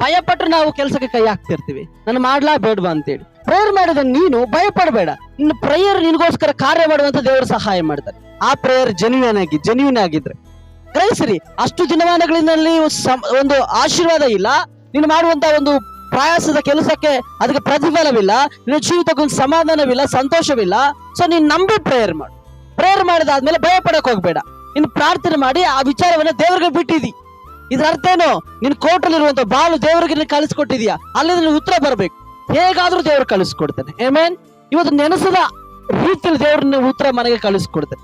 ಭಯಪಟ್ಟರೆ ನಾವು ಕೆಲಸಕ್ಕೆ ಕೈ ಹಾಕ್ತಿರ್ತೀವಿ. ನಾನು ಮಾಡ್ಲಾ ಬೇಡವಾ ಅಂತೇಳಿ. ಪ್ರೇಯರ್ ಮಾಡಿದ ನೀನು ಭಯಪಡಬೇಡ. ನಿನ್ನ ಪ್ರೇಯರ್ ನಿನಗೋಸ್ಕರ ಕಾರ್ಯ ಮಾಡುವಂತ ದೇವರು ಸಹಾಯ ಮಾಡ್ತಾರೆ. ಆ ಪ್ರೇಯರ್ ಜೆನ್ಯೂನ್ ಆಗಿ ಜೆನ್ಯೂನ್ ಆಗಿದ್ರೆ. ಗ್ರಹಿಸಿರಿ, ಅಷ್ಟು ದಿನಮಾನಗಳಿನಲ್ಲಿ ಒಂದು ಆಶೀರ್ವಾದ ಇಲ್ಲ. ನೀನು ಮಾಡುವಂತ ಒಂದು ಪ್ರಯಾಸದ ಕೆಲಸಕ್ಕೆ ಅದಕ್ಕೆ ಪ್ರತಿಫಲವಿಲ್ಲ. ನಿನ್ನ ಜೀವಿತಕ್ಕೊಂದು ಸಮಾಧಾನವಿಲ್ಲ, ಸಂತೋಷವಿಲ್ಲ. ಸೊ ನೀನ್ ನಂಬಿ ಪ್ರೇಯರ್ ಮಾಡು. ಪ್ರೇಯರ್ ಮಾಡಿದಾದ್ಮೇಲೆ ಭಯ ಪಡಕ್ ಹೋಗ್ಬೇಡ. ನೀನು ಪ್ರಾರ್ಥನೆ ಮಾಡಿ ಆ ವಿಚಾರವನ್ನ ದೇವರಿಗೆ ಬಿಟ್ಟಿದಿ. ಇದ್ರ ಅರ್ಥ ಏನು ನಿನ್ ಕೋರ್ಟಲ್ಲಿರುವಂತ ಬಾಳು ದೇವರಿಗೆ ನೀನು ಕಳಿಸ್ಕೊಟ್ಟಿದ್ಯಾ ಅಲ್ಲಿ ನಿನ್ ಉತ್ತರ ಬರ್ಬೇಕು. ಹೇಗಾದ್ರೂ ದೇವ್ರು ಕಳಿಸ್ಕೊಡ್ತಾನೆ ಏಮೇನ್ ಇವತ್ತು ನೆನೆಸದ ರೀತಿಯಲ್ಲಿ ದೇವ್ರ ನಿನ್ನ ಉತ್ತರ ಮನೆಗೆ ಕಳಿಸ್ಕೊಡ್ತಾನೆ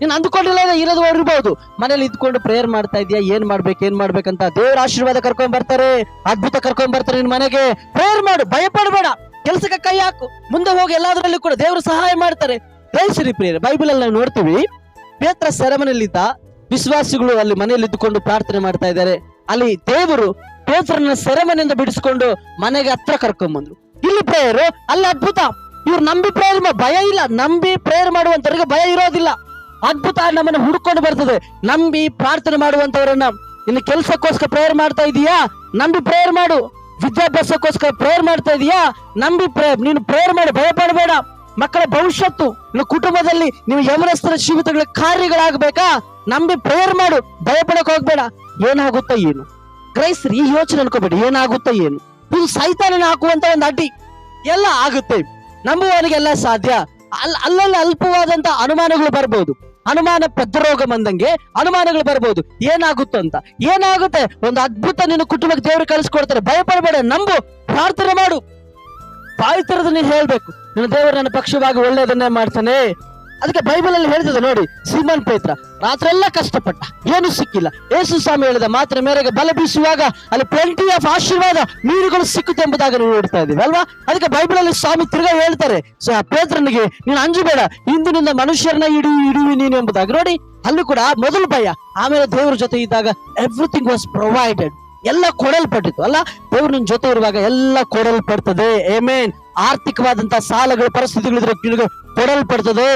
ನೀನು ಅಂದ್ಕೊಂಡಿಲ್ಲ ಇರೋದು ಇರ್ಬೋದು. ಮನೇಲಿ ಇದ್ಕೊಂಡು ಪ್ರೇಯರ್ ಮಾಡ್ತಾ ಇದೀಯಾ ಏನ್ ಮಾಡ್ಬೇಕು, ಏನ್ ಮಾಡ್ಬೇಕಂತ ದೇವ್ರ ಆಶೀರ್ವಾದ ಕರ್ಕೊಂಡ್ ಬರ್ತಾರೆ. ಅದ್ಭುತ ಕರ್ಕೊಂಡ್ ಬರ್ತಾರೆ ನಿನ್ ಮನೆಗೆ. ಪ್ರೇಯರ್ ಮಾಡು ಭಯ ಪಡಬೇಡ ಕೆಲಸಕ್ಕೆ ಕೈ ಹಾಕು. ಮುಂದೆ ಹೋಗಿ ಎಲ್ಲಾದ್ರಲ್ಲೂ ಕೂಡ ದೇವರು ಸಹಾಯ ಮಾಡ್ತಾರೆ. ಪ್ರೇಯರ್ ಬೈಬಲ್ ಅಲ್ಲಿ ನಾವು ನೋಡ್ತೀವಿ, ಪೇತ್ರ ಸೆರೆಮನೆಯಲ್ಲಿದ್ದ ವಿಶ್ವಾಸಿಗಳು ಅಲ್ಲಿ ಮನೆಯಲ್ಲಿ ಇದ್ದುಕೊಂಡು ಪ್ರಾರ್ಥನೆ ಮಾಡ್ತಾ ಇದ್ದಾರೆ. ಅಲ್ಲಿ ದೇವರು ಪೇತ್ರನ ಸೆರೆಮನೆಯಿಂದ ಬಿಡಿಸಿಕೊಂಡು ಮನೆಗೆ ಹತ್ರ ಕರ್ಕೊಂಡ್ ಬಂದ್ರು. ಇಲ್ಲಿ ಪ್ರೇಯರು, ಅಲ್ಲಿ ಅದ್ಭುತ. ಇವ್ರು ನಂಬಿ ಪ್ರೇಯರ್ ಭಯ ಇಲ್ಲ. ನಂಬಿ ಪ್ರೇಯರ್ ಮಾಡುವಂತವ್ರಿಗೆ ಭಯ ಇರೋದಿಲ್ಲ. ಅದ್ಭುತ ನಮ್ಮನ್ನ ಹುಡ್ಕೊಂಡು ಬರ್ತದೆ. ನಂಬಿ ಪ್ರಾರ್ಥನೆ ಮಾಡುವಂತವರನ್ನ ನಿನ್ನ ಕೆಲಸಕ್ಕೋಸ್ಕರ ಪ್ರೇಯರ್ ಮಾಡ್ತಾ ಇದೀಯಾ? ನಂಬಿ ಪ್ರೇಯರ್ ಮಾಡು. ವಿದ್ಯಾಭ್ಯಾಸಕ್ಕೋಸ್ಕರ ಪ್ರೇಯರ್ ಮಾಡ್ತಾ ಇದೀಯಾ? ನಂಬಿ ಪ್ರೇಯರ್, ನೀನು ಪ್ರೇಯರ್ ಮಾಡಿ. ಭಯ ಪಡಬೇಡ. ಮಕ್ಕಳ ಭವಿಷ್ಯತ್ತು, ನಿಮ್ಮ ಕುಟುಂಬದಲ್ಲಿ ನೀವು ಯಮನಸ್ಥರ ಜೀವಿತಗಳ ಕಾರ್ಯಗಳಾಗಬೇಕಾ? ನಂಬಿ ಪ್ರೇಯರ್ ಮಾಡು, ಭಯಪಡಕ್ ಹೋಗ್ಬೇಡ. ಏನಾಗುತ್ತ ಏನು? ಕ್ರೈಸ್ತರು ಈ ಯೋಚನೆ ಅನ್ಕೋಬೇಡಿ, ಏನಾಗುತ್ತ ಏನು? ಇದು ಸೈತಾನನ ಹಾಕುವಂತ ಒಂದು ಅಡ್ಡಿ. ಎಲ್ಲ ಆಗುತ್ತೆ. ನಂಬುವವನಿಗೆಲ್ಲ ಸಾಧ್ಯ. ಅಲ್, ಅಲ್ಲಲ್ಲಿ ಅಲ್ಪವಾದಂತ ಅನುಮಾನಗಳು ಬರ್ಬೋದು. ಅನುಮಾನ ಪದ್ರೋಗ ಬಂದಂಗೆ ಅನುಮಾನಗಳು ಬರ್ಬೋದು. ಏನಾಗುತ್ತೋ ಅಂತ. ಏನಾಗುತ್ತೆ? ಒಂದು ಅದ್ಭುತ ನಿನ್ನ ಕುಟುಂಬಕ್ಕೆ ದೇವರು ಕಳಿಸ್ಕೊಡ್ತಾರೆ ಭಯಪಡಬೇಡ, ನಂಬು. ಪ್ರಾರ್ಥನೆ ಮಾಡು. ಬಾಯಿ ತರದ ನೀನು ಹೇಳ್ಬೇಕು. ನನ್ನ ದೇವರು ನನ್ನ ಪಕ್ಷವಾಗಿ ಒಳ್ಳೆಯದನ್ನೇ ಮಾಡ್ತಾನೆ. ಅದಕ್ಕೆ ಬೈಬಲ್ ಅಲ್ಲಿ ಹೇಳ್ತದೆ ನೋಡಿ, ಸೀಮನ್ ಪೇತ್ರ, ರಾತ್ರೆಲ್ಲ ಕಷ್ಟಪಟ್ಟ, ಏನು ಸಿಕ್ಕಿಲ್ಲ. ಯೇಸು ಸ್ವಾಮಿ ಹೇಳಿದ ಮಾತ್ರ ಮೇರೆಗೆ ಬಲ ಬೀಸುವಾಗ ಅಲ್ಲಿ ಪ್ಲೆಂಟಿ ಆಫ್ ಆಶೀರ್ವಾದ, ನೀರುಗಳು ಸಿಕ್ಕುತ್ತೆ ಎಂಬುದಾಗಿ ನಾವು ನೋಡ್ತಾ ಇದೀವಿ ಅಲ್ವಾ? ಅದಕ್ಕೆ ಬೈಬಲ್ ಅಲ್ಲಿ ಸ್ವಾಮಿ ತಿರ್ಗಾ ಹೇಳ್ತಾರೆ ಪೇತ್ರನಿಗೆ, ನೀನು ಅಂಜಬೇಡ ಇಂದಿನಿಂದ ಮನುಷ್ಯರನ್ನ ಇಡಿ ಇಡುವಿ ನೀನು ಎಂಬುದಾಗಿ. ನೋಡಿ, ಅಲ್ಲೂ ಕೂಡ ಮೊದಲು ಭಯ, ಆಮೇಲೆ ದೇವರ ಜೊತೆ ಇದ್ದಾಗ ಎವ್ರಿಥಿಂಗ್ ವಾಸ್ ಪ್ರೊವೈಡೆಡ್ ಎಲ್ಲ ಕೊಡಲ್ಪಟ್ಟಿತ್ತು, ಅಲ್ಲ? ದೇವ್ರು ನಿನ್ ಜೊತೆ ಇರುವಾಗ ಎಲ್ಲ ಕೊಡಲ್ಪಡ್ತದೆ. ಏಮೇನ್ ಆರ್ಥಿಕವಾದಂತಹ ಸಾಲಗಳ ಪರಿಸ್ಥಿತಿಗಳಿದ್ರೆ ನಿನಗೆ ಕೊಡಲ್ಪಡ್ತದೆ.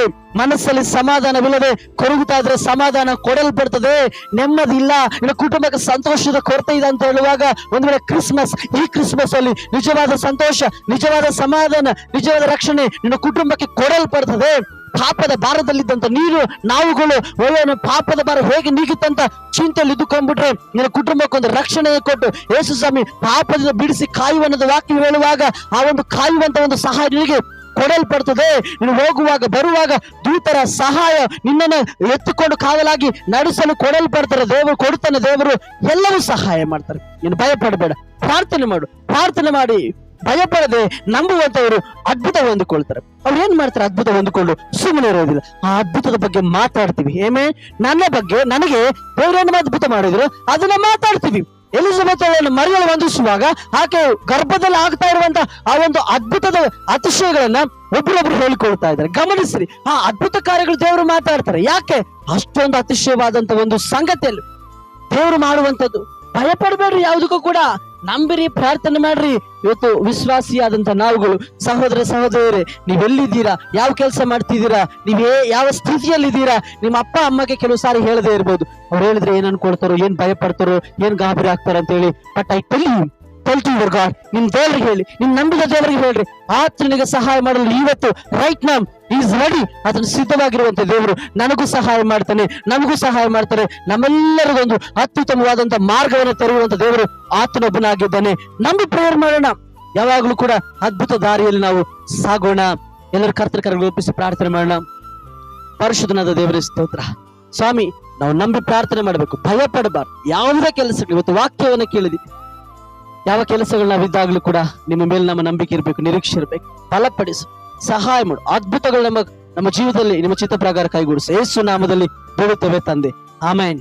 ಮನಸ್ಸಲ್ಲಿ ಸಮಾಧಾನವಿಲ್ಲದೆ ಕೊರಗುತ್ತಾ ಇದ್ರೆ ಸಮಾಧಾನ ಕೊಡಲ್ಪಡ್ತದೆ. ನೆಮ್ಮದಿ ಇಲ್ಲ ನಿನ್ನ ಕುಟುಂಬಕ್ಕೆ ಸಂತೋಷದ ಕೊರತೆ ಇದೆ ಅಂತ ಹೇಳುವಾಗ ಒಂದು ವೇಳೆ ಕ್ರಿಸ್ಮಸ್, ಈ ಕ್ರಿಸ್ಮಸ್ ಅಲ್ಲಿ ನಿಜವಾದ ಸಂತೋಷ, ನಿಜವಾದ ಸಮಾಧಾನ, ನಿಜವಾದ ರಕ್ಷಣೆ ನಿನ್ನ ಕುಟುಂಬಕ್ಕೆ ಕೊಡಲ್ಪಡ್ತದೆ. ಪಾಪದ ಭಾರದಲ್ಲಿದ್ದಂತ ನೀರು, ನಾವುಗಳು ಒಳ್ಳೆಯ ಪಾಪದ ಭಾರ ಹೇಗೆ ನೀಗುತ್ತಂತ ಚಿಂತೆಯಲ್ಲಿ ಇದ್ದುಕೊಂಡ್ಬಿಟ್ರೆ ನಿನ್ನ ಕುಟುಂಬಕ್ಕೊಂದು ರಕ್ಷಣೆ ಕೊಟ್ಟು ಯೇಸು ಸ್ವಾಮಿ ಪಾಪದಿಂದ ಬಿಡಿಸಿ ಕಾಯುವನ್ನದ ವಾಕ್ಯ ಹೇಳುವಾಗ ಆ ಒಂದು ಕಾಯುವಂತ ಒಂದು ಸಹಾಯ ನಿನಗೆ ಕೊಡಲ್ಪಡ್ತದೆ. ನೀನು ಹೋಗುವಾಗ, ಬರುವಾಗ ದೂತರ ಸಹಾಯ ನಿನ್ನನ್ನು ಎತ್ತುಕೊಂಡು ಕಾವಲಾಗಿ ನಡೆಸಲು ಕೊಡಲ್ಪಡ್ತಾರೆ. ದೇವರು ಕೊಡ್ತಾನೆ ದೇವರು ಎಲ್ಲವೂ ಸಹಾಯ ಮಾಡ್ತಾರೆ. ನೀನು ಭಯ ಪಡಬೇಡ ಪ್ರಾರ್ಥನೆ ಮಾಡು. ಪ್ರಾರ್ಥನೆ ಮಾಡಿ. ಭಯಪಡದೆ ನಂಬುವಂತವರು ಅದ್ಭುತ ಹೊಂದಿಕೊಳ್ತಾರೆ. ಅವ್ರು ಏನ್ ಮಾಡ್ತಾರೆ? ಅದ್ಭುತ ಹೊಂದಿಕೊಂಡು ಸುಮ್ಮನೆ ಇರೋದಿಲ್ಲ. ಆ ಅದ್ಭುತದ ಬಗ್ಗೆ ಮಾತಾಡ್ತೀವಿ. ಏಮೇ? ನನ್ನ ಬಗ್ಗೆ ನನಗೆ ದೇವರೇನು ಅದ್ಭುತ ಮಾಡಿದ್ರು. ಅದನ್ನ ಮಾತಾಡ್ತೀವಿ. ಎಲಿಜಬೆತ್ ಅವಳನ್ನು ಮರಿಯಲು ವಂದಿಸುವಾಗ ಆಕೆ ಗರ್ಭದಲ್ಲಿ ಆಗ್ತಾ ಇರುವಂತ ಆ ಒಂದು ಅದ್ಭುತದ ಅತಿಶಯಗಳನ್ನ ಒಬ್ರೊಬ್ರು ಹೇಳಿಕೊಳ್ತಾ ಇದ್ದಾರೆ. ಗಮನಿಸ್ರಿ. ಆ ಅದ್ಭುತ ಕಾರ್ಯಗಳು ದೇವರು ಮಾತಾಡ್ತಾರೆ. ಯಾಕೆ? ಅಷ್ಟೊಂದು ಅತಿಶಯವಾದಂತ ಒಂದು ಸಂಗತಿಯಲ್ಲಿ ದೇವರು ಮಾಡುವಂತದ್ದು ಭಯಪಡಬೇಡ್ರಿ ಯಾವುದಕ್ಕೂ ಕೂಡ. ನಂಬಿರಿ, ಪ್ರಾರ್ಥನೆ ಮಾಡ್ರಿ. ಇವತ್ತು ವಿಶ್ವಾಸಿಯಾದಂತ ನಾವುಗಳು, ಸಹೋದರ ಸಹೋದರಿಯರೇ, ನೀವೆಲ್ಲಿದ್ದೀರಾ? ಯಾವ ಕೆಲಸ ಮಾಡ್ತಿದ್ದೀರಾ? ನೀವೇ ಯಾವ ಸ್ಥಿತಿಯಲ್ಲಿದ್ದೀರಾ? ನಿಮ್ಮ ಅಪ್ಪ, ಅಮ್ಮಗೆ ಕೆಲವು ಸಾರಿ ಹೇಳದೇ ಇರ್ಬೋದು. ಅವ್ರು ಹೇಳಿದ್ರೆ ಏನ್ ಅನ್ಕೊಳ್ತಾರೋ, ಏನ್ ಭಯ ಪಡ್ತಾರೋ ಏನ್ ಗಾಬರಿ ಆಗ್ತಾರ ಅಂತ ಹೇಳಿ but I tell you tell to your god ನಿಮ್ ದೇವ್ರಿಗೆ ಹೇಳಿ, ನಿಮ್ ನಂಬಿದ ದೇವರಿಗೆ ಹೇಳ್ರಿ. ಆತನಿಗೆ ಸಹಾಯ ಮಾಡಲು ಇವತ್ತು ರೈಟ್ ನಮ್ ಈಸ್ ರೆಡಿ ಅದನ್ನು ಸಿದ್ಧವಾಗಿರುವಂತ ದೇವರು ನನಗೂ ಸಹಾಯ ಮಾಡ್ತಾನೆ, ನಮಗೂ ಸಹಾಯ ಮಾಡ್ತಾನೆ ನಮ್ಮೆಲ್ಲರಿಗೊಂದು ಅತ್ಯುತ್ತಮವಾದಂತಹ ಮಾರ್ಗವನ್ನು ತೆರೆಯುವಂತ ದೇವರು ಆತನೊಬ್ಬನಾಗಿದ್ದಾನೆ. ನಮ್ಮ ಪ್ರೇಯರ್ ಮಾಡೋಣ. ಯಾವಾಗಲೂ ಕೂಡ ಅದ್ಭುತ ದಾರಿಯಲ್ಲಿ ನಾವು ಸಾಗೋಣ. ಎಲ್ಲರ ಕರ್ತೃಕರ ಒಪ್ಪಿಸಿ ಪ್ರಾರ್ಥನೆ ಮಾಡೋಣ. ಪರಿಶುದ್ಧನಾದ ದೇವರ ಸ್ತೋತ್ರ. ಸ್ವಾಮಿ, ನಾವು ನಂಬಿ ಪ್ರಾರ್ಥನೆ ಮಾಡಬೇಕು. ಭಯ ಪಡಬಾರ್ದು ಯಾವುದೇ ಕೆಲಸಕ್ಕೆ ಇವತ್ತು ವಾಕ್ಯವನ್ನು ಕೇಳಿದ್ವಿ ಯಾವ ಕೆಲಸಗಳನ್ನ ನಾವಿದ್ದಾಗಲೂ ಕೂಡ ನಿಮ್ಮ ಮೇಲೆ ನಮ್ಮ ನಂಬಿಕೆ ಇರಬೇಕು, ನಿರೀಕ್ಷೆ ಇರಬೇಕು. ಬಲಪಡಿಸು, ಸಹಾಯ ಮಾಡು. ಅದ್ಭುತಗಳು ನಮ್ಮ ನಮ್ಮ ಜೀವಿತದಲ್ಲಿ ನಿಮ್ಮ ಚಿತ್ತ ಪ್ರಕಾರ ಕೈಗೂಡಿಸು. ಯೇಸು ನಾಮದಲ್ಲಿ ಬೇಡುತ್ತೇವೆ ತಂದೆ. ಆಮೇನ್.